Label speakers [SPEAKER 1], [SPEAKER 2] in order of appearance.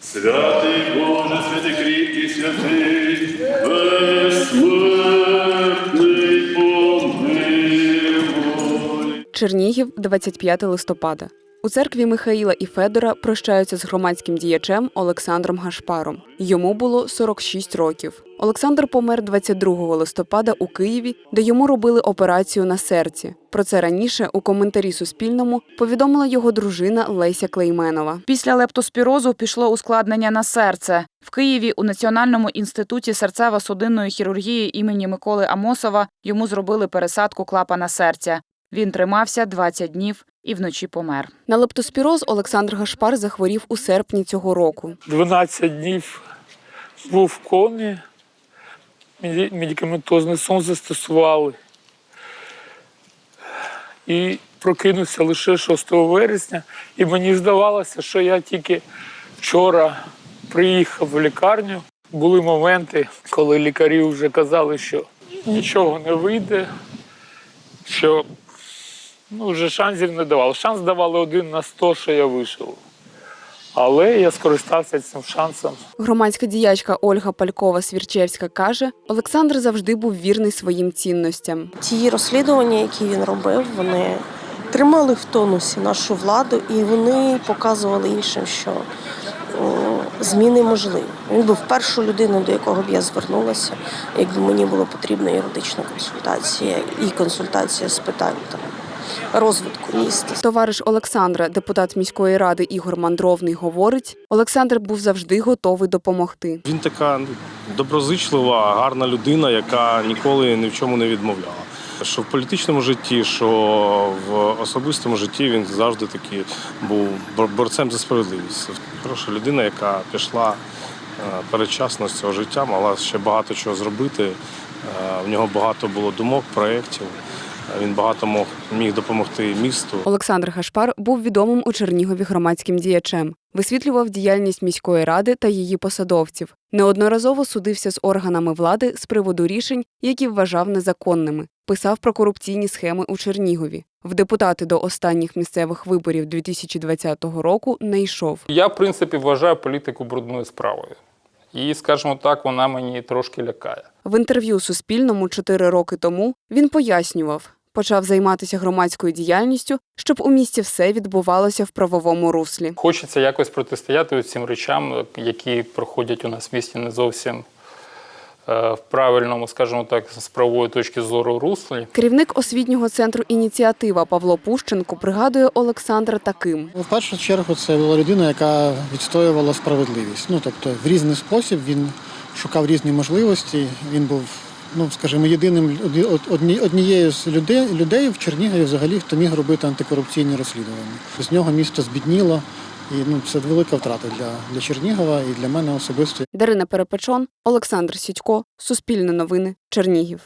[SPEAKER 1] Святий Боже, святий кріпкий, святий, безсмертний помилуй.
[SPEAKER 2] Чернігів, 25 листопада. У церкві Михаїла і Федора прощаються з громадським діячем Олександром Гашпаром. Йому було 46 років. Олександр помер 22 листопада у Києві, де йому робили операцію на серці. Про це раніше у коментарі Суспільному повідомила його дружина Леся Клейменова.
[SPEAKER 3] Після лептоспірозу пішло ускладнення на серце. В Києві у Національному інституті серцево-судинної хірургії імені Миколи Амосова йому зробили пересадку клапана серця. Він тримався 20 днів і вночі помер.
[SPEAKER 2] На лептоспіроз Олександр Гашпар захворів у серпні цього року.
[SPEAKER 4] 12 днів був в комі, медикаментозний сон застосували. І прокинувся лише 6 вересня. І мені здавалося, що я тільки вчора приїхав в лікарню. Були моменти, коли лікарі вже казали, що нічого не вийде, що ну, вже шансів не давали. Шанс давали один на 100, що я вийшов. Але я скористався цим шансом.
[SPEAKER 2] Громадська діячка Ольга Палькова Свірчевська каже, Олександр завжди був вірний своїм цінностям.
[SPEAKER 5] Ті розслідування, які він робив, вони тримали в тонусі нашу владу, і вони показували іншим, що зміни можливі. Він був першою людиною, до якого б я звернулася, якби мені була потрібна юридична консультація і консультація з питань там, розвитку міста.
[SPEAKER 2] Товариш Олександра, депутат міської ради Ігор Мандровний, говорить, Олександр був завжди готовий допомогти.
[SPEAKER 6] Він така доброзичлива, гарна людина, яка ніколи ні в чому не відмовляла. Що в політичному житті, що в особистому житті він завжди таки був борцем за справедливість. Хороша людина, яка пішла е, передчасно з цього життя, мала ще багато чого зробити. Е, В нього багато було думок, проєктів. Він багато мог міг допомогти місту.
[SPEAKER 2] Олександр Гашпар був відомим у Чернігові громадським діячем, висвітлював діяльність міської ради та її посадовців. Неодноразово судився з органами влади з приводу рішень, які вважав незаконними. Писав про корупційні схеми у Чернігові. В депутати до останніх місцевих виборів 2020 року не йшов.
[SPEAKER 7] Я, в принципі, вважаю політику брудною справою. І, скажімо так, вона мені трошки лякає.
[SPEAKER 2] В інтерв'ю Суспільному чотири роки тому він пояснював, почав займатися громадською діяльністю, щоб у місті все відбувалося в правовому руслі.
[SPEAKER 7] Хочеться якось протистояти цим речам, які проходять у нас в місті не зовсім е, в правильному, скажімо так, з правової точки зору руслі.
[SPEAKER 2] Керівник освітнього центру ініціатива Павло Пущенко пригадує Олександра таким.
[SPEAKER 8] Ну, В першу чергу це була людина, яка відстоювала справедливість. Ну тобто, в різний спосіб він шукав різні можливості. Він був, ну скажімо, єдиним одні- одні- однією з людей, людей в Чернігові взагалі, хто міг робити антикорупційні розслідування. З нього місто збідніло, і ну це велика втрата для, для Чернігова і для мене особисто.
[SPEAKER 2] Дарина Перепечон, Олександр Сідько, Суспільне новини, Чернігів.